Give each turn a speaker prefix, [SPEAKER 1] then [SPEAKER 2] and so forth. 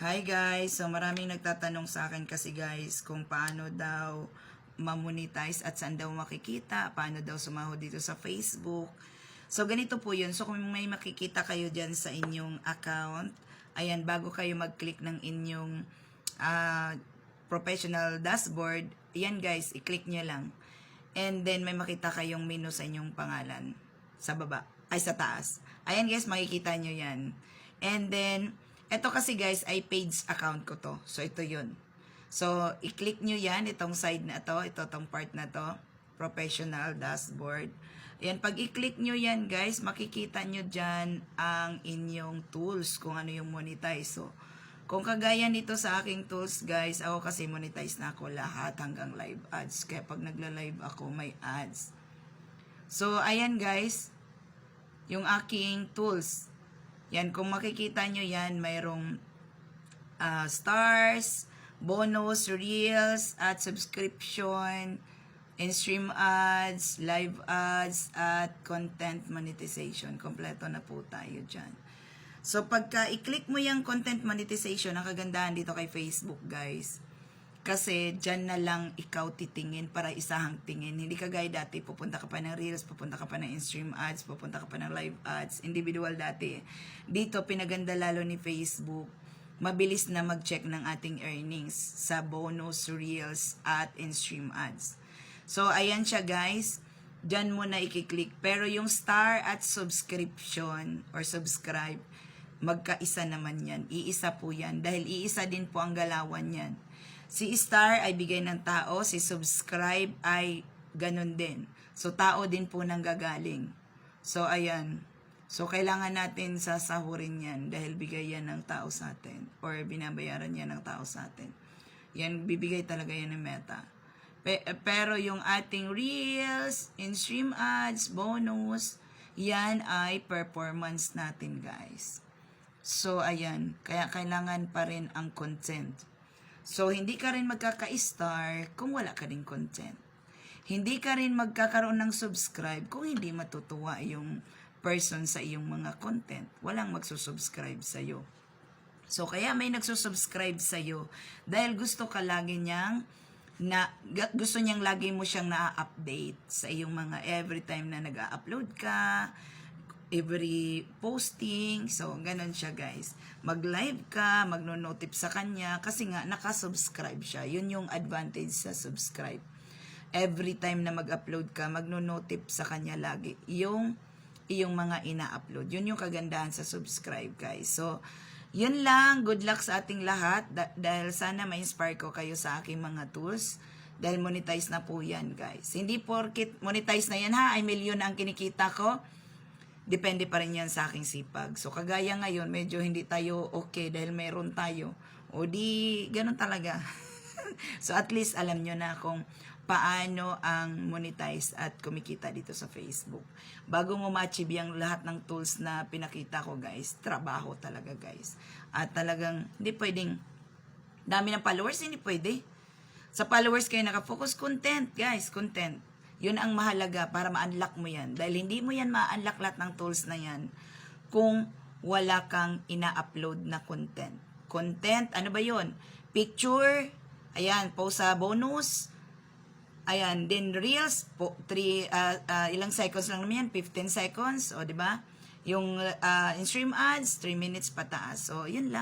[SPEAKER 1] Hi guys! So maraming nagtatanong sa akin kasi guys kung paano daw mamonetize at saan daw makikita, paano daw sumahod dito sa Facebook. So ganito po yun. So kung may makikita kayo dyan sa inyong account, ayan, bago kayo mag-click ng inyong ah, professional dashboard, yan guys, i-click nyo lang. And then may makita kayong menu sa inyong pangalan sa baba, ay sa taas. Ayan guys, makikita nyo yan. And then, ito kasi guys ay page account ko to. So ito yun. So, i-click nyo yan, itong side na to, ito tong part na to, professional dashboard. Ayan, pag i-click nyo yan guys, makikita nyo dyan ang inyong tools, kung ano yung monetize. So, kung kagaya nito sa aking tools guys, ako kasi monetize na ako lahat hanggang live ads. Kaya pag nagla-live ako, may ads. So, ayan guys, yung aking tools. Yan, kung makikita nyo yan, mayroong ah, stars, bonus, reels, at subscription, in-stream ads, live ads, at content monetization. Kompleto na po tayo dyan. So, pagka i-click mo yung content monetization, ang kagandahan dito kay Facebook, guys, kasi dyan na lang ikaw titingin para isahang tingin. Hindi ka gaya dati, pupunta ka pa ng Reels, pupunta ka pa ng in-stream ads, pupunta ka pa ng live ads, individual dati. Dito, pinaganda lalo ni Facebook, mabilis na mag-check ng ating earnings sa bonus, Reels, at in-stream ads. So, ayan siya guys. Diyan mo na i-click. Pero yung star at subscription or subscribe, magkaisa naman yan. Iisa po yan. Dahil iisa din po ang galawan yan. Si star ay bigay ng tao, si subscribe ay ganun din. So, tao din po nang gagaling. So, ayan. So, kailangan natin sasahurin yan dahil bigay yan ng tao sa atin or binabayaran yan ng tao sa atin. Yan, bibigay talaga yan ng meta. Pe- pero yung ating reels, in-stream ads, bonus, yan ay performance natin, guys. So, ayan. Kaya kailangan pa rin ang content. So, hindi ka rin magkaka-star kung wala ka rin content. Hindi ka rin magkakaroon ng subscribe kung hindi matutuwa yung person sa iyong mga content. Walang magsusubscribe sa iyo. So, kaya may nagsusubscribe sa iyo dahil gusto ka lagi niyang na gusto niyang lagi mo siyang na-update sa iyong mga every time na nag-upload ka, every posting. So, ganun siya guys. Mag-live ka, magno-notif sa kanya kasi nga nakasubscribe siya. Yun yung advantage sa subscribe. Every time na mag-upload ka, magno-notif sa kanya lagi. Yung iyong mga ina-upload. Yun yung kagandahan sa subscribe guys. So, yun lang. Good luck sa ating lahat. Da- dahil sana ma-inspire ko kayo sa aking mga tools. Dahil monetize na po yan guys. Hindi porkit monetize na yan ha, ay milyon ang kinikita ko depende pa rin yan sa aking sipag. So, kagaya ngayon, medyo hindi tayo okay dahil meron tayo. O di, ganun talaga. so, at least alam nyo na kung paano ang monetize at kumikita dito sa Facebook. Bago mo ma-achieve yung lahat ng tools na pinakita ko, guys, trabaho talaga, guys. At talagang, hindi pwedeng, dami ng followers, hindi pwede. Sa followers kayo nakafocus, content, guys, content. Yun ang mahalaga para ma-unlock mo yan. Dahil hindi mo yan ma-unlock lahat ng tools na yan kung wala kang ina-upload na content. Content, ano ba yun? Picture, ayan, post sa bonus, ayan, then reels, po, three, ah, ah, ilang seconds lang naman yan, 15 seconds, o ba? Yung ah, in-stream ads, 3 minutes pataas. So, yun lang.